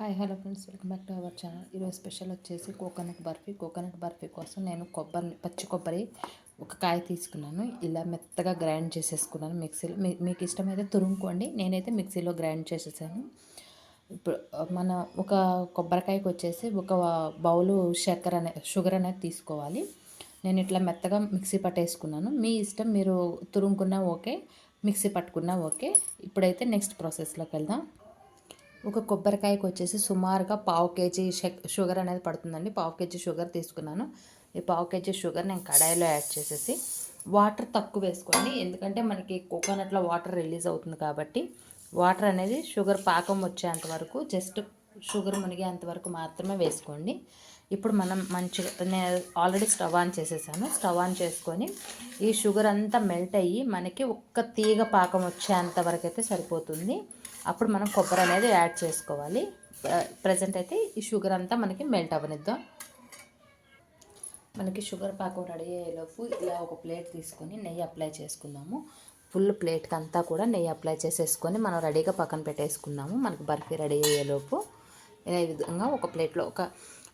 Hi hello friends welcome back to our channel. ఈరోజు special వచ్చేసి coconut barfi. Coconut barfi కోసం నేను కొబ్బరి పచ్చి కొబ్బరి ఒక కాయ తీసుకున్నాను. ఇలా మెత్తగా గ్రైండ్ చేసేసుకున్నాను మిక్సీలో. మీకు ఇష్టమైతే తురుముకోండి. నేనైతే మిక్సీలో గ్రైండ్ చేసేసాను. ఇప్పుడు మన ఒక కొబ్బరికాయకి వచ్చేసి ఒక బౌలు చక్కెర అనే షుగర్ అనేది తీసుకోవాలి. నేను ఇట్లా మెత్తగా మిక్సీ పట్టేసుకున్నాను. మీ ఇష్టం మీరు తురుముకున్నా ఓకే మిక్సీ పట్టుకున్నా ఓకే. ఇప్పుడైతే నెక్స్ట్ ప్రాసెస్లోకి వెళ్దాం. ఒక కొబ్బరికాయకు వచ్చేసి సుమారుగా పావు కేజీ షుగర్ అనేది పడుతుందండి. పావు కేజీ షుగర్ తీసుకున్నాను. ఈ పావు కేజీ షుగర్ నేను కడాయిలో యాడ్ చేసేసి వాటర్ తక్కువ వేసుకోండి. ఎందుకంటే మనకి కోకోనట్లో వాటర్ రిలీజ్ అవుతుంది కాబట్టి వాటర్ అనేది షుగర్ పాకం వచ్చేంత వరకు జస్ట్ షుగర్ మునిగేంత వరకు మాత్రమే వేసుకోండి. ఇప్పుడు మనం మంచిగా నేను ఆల్రెడీ స్టవ్ ఆన్ చేసేసాను. స్టవ్ ఆన్ చేసుకొని ఈ షుగర్ అంతా మెల్ట్ అయ్యి మనకి ఒక్క తీగ పాకం వచ్చేంత వరకు అయితే సరిపోతుంది. అప్పుడు మనం కొబ్బరి అనేది యాడ్ చేసుకోవాలి. ప్రజెంట్ అయితే ఈ షుగర్ అంతా మనకి మెల్ట్ అవ్వనిద్దాం. మనకి షుగర్ పాకం రెడీ అయ్యేలోపు ఇలా ఒక ప్లేట్ తీసుకొని నెయ్యి అప్లై చేసుకుందాము. ఫుల్ ప్లేట్కి అంతా కూడా నెయ్యి అప్లై చేసేసుకొని మనం రెడీగా పక్కన పెట్టేసుకుందాము. మనకి బర్ఫీ రెడీ అయ్యేలోపు ఈ విధంగా ఒక ప్లేట్లో ఒక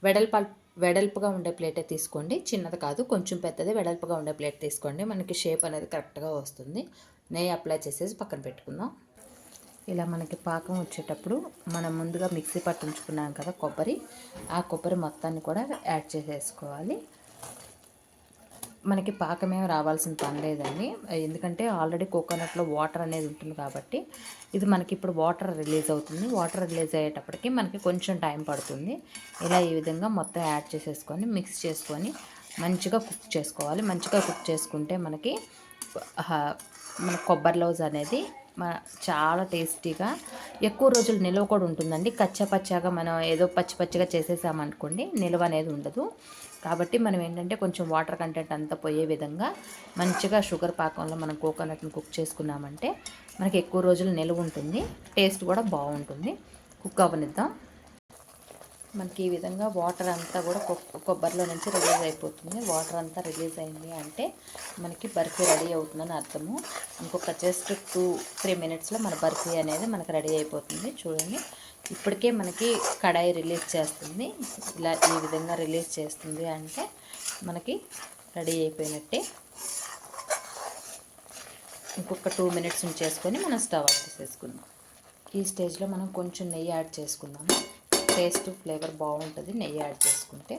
వెడల్ప వెడల్పుగా ఉండే ప్లేటే తీసుకోండి. చిన్నది కాదు కొంచెం పెద్దది వెడల్పుగా ఉండే ప్లేట్ తీసుకోండి. మనకి షేప్ అనేది కరెక్ట్గా వస్తుంది. నెయ్యి అప్లై చేసేసి పక్కన పెట్టుకుందాం. ఇలా మనకి పాకం వచ్చేటప్పుడు మనం ముందుగా మిక్సీ పట్టించుకున్నాం కదా కొబ్బరి. ఆ కొబ్బరి మొత్తాన్ని కూడా యాడ్ చేసేసుకోవాలి. మనకి పాకమేమి రావాల్సిన పని లేదండి. ఎందుకంటే ఆల్రెడీ కోకోనట్లో వాటర్ అనేది ఉంటుంది కాబట్టి ఇది మనకి ఇప్పుడు వాటర్ రిలీజ్ అవుతుంది. వాటర్ రిలీజ్ అయ్యేటప్పటికి మనకి కొంచెం టైం పడుతుంది. ఇలా ఈ విధంగా మొత్తం యాడ్ చేసేసుకొని మిక్స్ చేసుకొని మంచిగా కుక్ చేసుకోవాలి. మంచిగా కుక్ చేసుకుంటే మనకి మన కొబ్బరి లౌజ్ అనేది చాలా టేస్టీగా ఎక్కువ రోజులు నిల్వ కూడా ఉంటుందండి. కచ్చపచ్చగా మనం ఏదో పచ్చి పచ్చిగా చేసేసామనుకోండి నిల్వ అనేది ఉండదు. కాబట్టి మనం ఏంటంటే కొంచెం వాటర్ కంటెంట్ అంతా పోయే విధంగా మంచిగా షుగర్ పాకంలో మనం కోకోనట్ని కుక్ చేసుకున్నామంటే మనకి ఎక్కువ రోజులు నిల్వ ఉంటుంది టేస్ట్ కూడా బాగుంటుంది. కుక్ అవనిద్దాం మనకి ఈ విధంగా వాటర్ అంతా కూడా కొబ్బరిలో నుంచి రిలీజ్ అయిపోతుంది. వాటర్ అంతా రిలీజ్ అయింది అంటే మనకి బర్ఫీ రెడీ అవుతుందని అర్థము. ఇంకొక జస్ట్ టూ త్రీ మినిట్స్లో మన బర్ఫీ అనేది మనకి రెడీ అయిపోతుంది. చూడండి. ఇప్పటికే మనకి కడాయి రిలీజ్ చేస్తుంది. ఇలా ఈ విధంగా రిలీజ్ చేస్తుంది అంటే మనకి రెడీ అయిపోయినట్టే. ఇంకొక టూ మినిట్స్ ఉంచేసుకొని మనం స్టవ్ ఆఫ్ చేసేసుకుందాం. ఈ స్టేజ్లో మనం కొంచెం నెయ్యి యాడ్ చేసుకుందాము. టేస్ట్ ఫ్లేవర్ బాగుంటుంది. నెయ్యి యాడ్ చేసుకుంటే.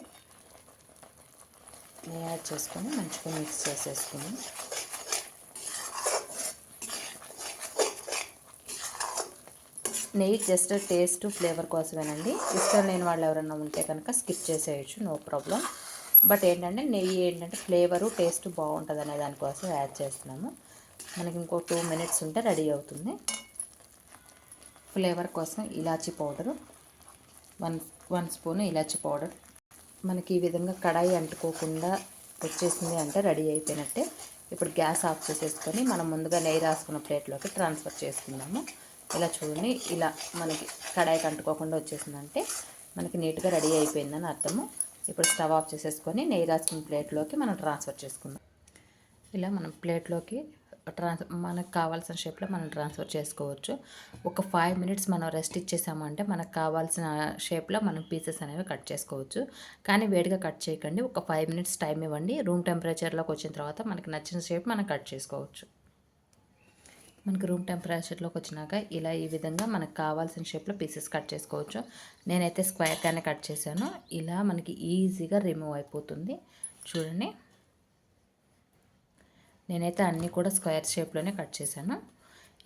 నెయ్యి యాడ్ చేసుకొని మంచిగా మిక్స్ చేసేసుకుని. నెయ్యి జస్ట్ టేస్ట్ ఫ్లేవర్ కోసమేనండి. ఇష్టం లేని వాళ్ళు ఎవరైనా ఉంటే కనుక స్కిప్ చేసేయచ్చు నో ప్రాబ్లం. బట్ ఏంటంటే నెయ్యి ఏంటంటే ఫ్లేవరు టేస్ట్ బాగుంటుంది అనే దానికోసం యాడ్ చేస్తున్నాము. మనకి ఇంకో టూ మినిట్స్ ఉంటే రెడీ అవుతుంది. ఫ్లేవర్ కోసం ఇలాచీ పౌడరు. వన్ వన్ స్పూన్ ఇలాచి పౌడర్. మనకి ఈ విధంగా కడాయి అంటుకోకుండా వచ్చేసింది అంటే రెడీ అయిపోయినట్టే. ఇప్పుడు గ్యాస్ ఆఫ్ చేసేసుకొని మనం ముందుగా నెయ్యి రాసుకున్న ప్లేట్లోకి ట్రాన్స్ఫర్ చేసుకుందాము. ఇలా చూడండి ఇలా మనకి కడాయికి అంటుకోకుండా వచ్చేసిందంటే మనకి నీట్గా రెడీ అయిపోయిందని అర్థము. ఇప్పుడు స్టవ్ ఆఫ్ చేసేసుకొని నెయ్యి రాసుకున్న ప్లేట్లోకి మనం ట్రాన్స్ఫర్ చేసుకుందాం. ఇలా మనం ప్లేట్లోకి ట్రాన్స్ మనకు కావాల్సిన షేప్లో మనం ట్రాన్స్ఫర్ చేసుకోవచ్చు. ఒక ఫైవ్ మినిట్స్ మనం రెస్ట్ ఇచ్చేసామంటే మనకు కావాల్సిన షేప్లో మనం పీసెస్ అనేవి కట్ చేసుకోవచ్చు. కానీ వేడిగా కట్ చేయకండి. ఒక ఫైవ్ మినిట్స్ టైం ఇవ్వండి. రూమ్ టెంపరేచర్లోకి వచ్చిన తర్వాత మనకి నచ్చిన షేప్ మనం కట్ చేసుకోవచ్చు. మనకి రూమ్ టెంపరేచర్లోకి వచ్చినాక ఇలా ఈ విధంగా మనకు కావాల్సిన షేప్లో పీసెస్ కట్ చేసుకోవచ్చు. నేనైతే స్క్వేర్గానే కట్ చేశాను. ఇలా మనకి ఈజీగా రిమూవ్ అయిపోతుంది. చూడండి. నేనైతే అన్నీ కూడా స్క్వేర్ షేప్లోనే కట్ చేశాను.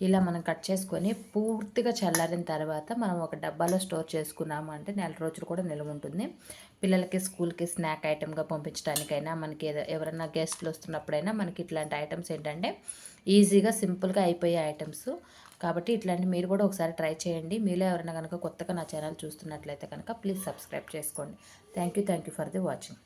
ఇలా మనం కట్ చేసుకొని పూర్తిగా చల్లారిన తర్వాత మనం ఒక డబ్బాలో స్టోర్ చేసుకున్నాము అంటే నెల రోజులు కూడా నిల్వ ఉంటుంది. పిల్లలకి స్కూల్కి స్నాక్ ఐటెంగా పంపించడానికైనా మనకి ఎవరైనా గెస్ట్లు వస్తున్నప్పుడైనా మనకి ఇట్లాంటి ఐటమ్స్ ఏంటంటే ఈజీగా సింపుల్గా అయిపోయే ఐటమ్స్. కాబట్టి ఇట్లాంటి మీరు కూడా ఒకసారి ట్రై చేయండి. మీలో ఎవరైనా కనుక కొత్తగా నా ఛానల్ చూస్తున్నట్లయితే కనుక ప్లీజ్ సబ్స్క్రైబ్ చేసుకోండి. Thank you thank you for the watching.